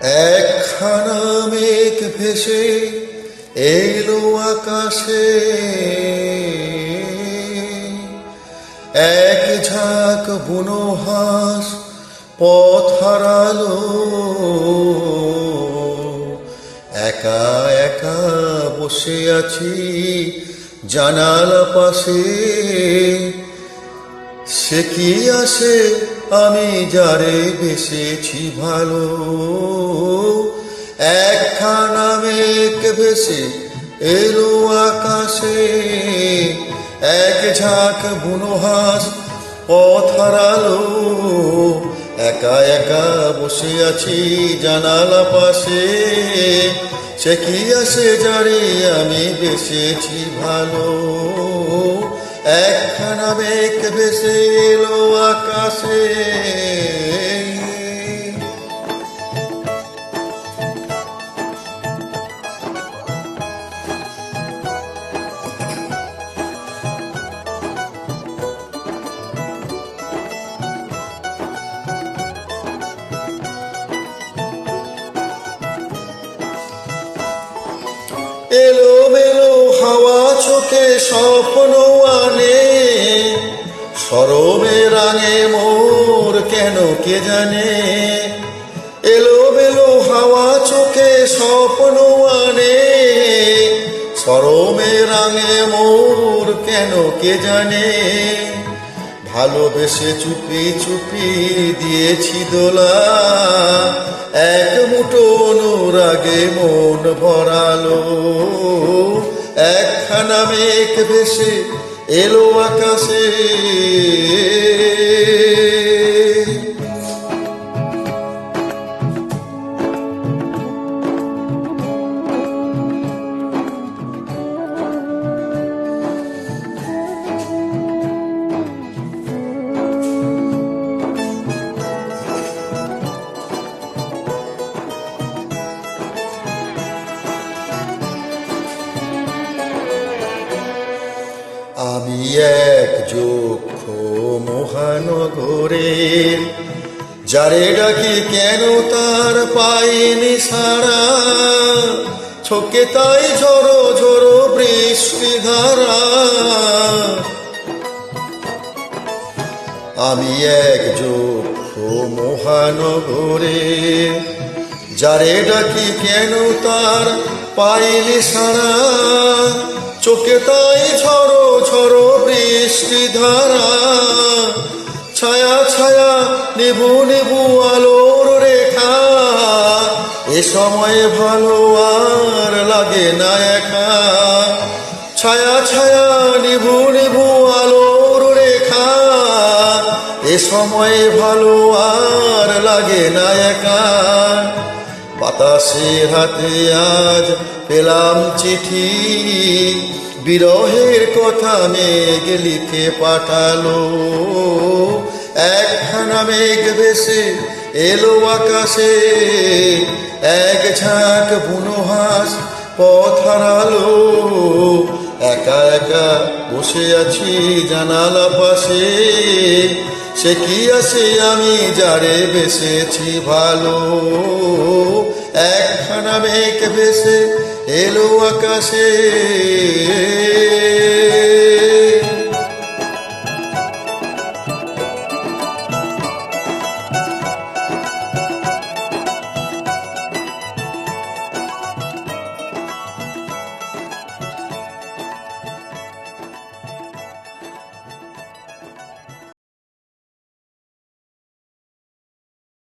একখানা মেঘ ভেসে এলো আকাশে। এক ঝাঁক বুনো হাঁস পথ হারালো। একা একা বসে আছি জানালা পাশে। সে কি আসে? আমি যারে বেসেছি ভালো। একখানা মেঘ ভেসে এলো আকাশে। এক ঝাঁক বুনো হাঁস পথ হারালো। একা একা বসে আছি জানালা পাশে। সে কি আসে যারে আমি বেসেছি ভালো? একখানা মেঘ ভেসে এলো আকাশে। এলো মেলো হাওয়া স্বপ্ন আনে সরবে রাঙে মোর কেন কে জানে? এলো মেলো হাওয়া চোখে স্বপ্ন আনে, সরমে রাঙে মোর কেন কে জানে? ভালোবেসে চুপি চুপি দিয়েছি দোলা, এক মুঠো অনুরাগে মন ভরালো। একখানা মেঘ ভেসে এলো আকাশে। আমি এক যক্ষ মহানগরের। যারে ডাকি কেন তার পাইনি সারা ছোকে তাই ঝরো ঝরো বৃষ্টি ধারা। আমি এক যক্ষ মহানগরে যারে ডাকি কেন তার পাইলি সারা চোখে তাই ঝরো ঝরো বৃষ্টি ধারা। ছায়া ছায়া নেবু নেবু আলোর রেখা। এ সময়ে ভালো আর লাগে না একা। ছায়া ছায়া, নিভু নিভু আলোর রেখা। এ সময়ে ভালো আর লাগে না একা। বাতাসের হাতে আজ পেলাম চিঠি। বিরহের কথা মেঘ লিখে পাঠালো। একখানা মেঘ বেশে এলো আকাশে। এক ঝাঁক বুনো হাস পথ হারালো। একা একা বসে আছি জানালা পাশে। সে কি আছে আমি যারে বেসেছি ভালো। একখানা মেঘ বেসে এলো আকাশে।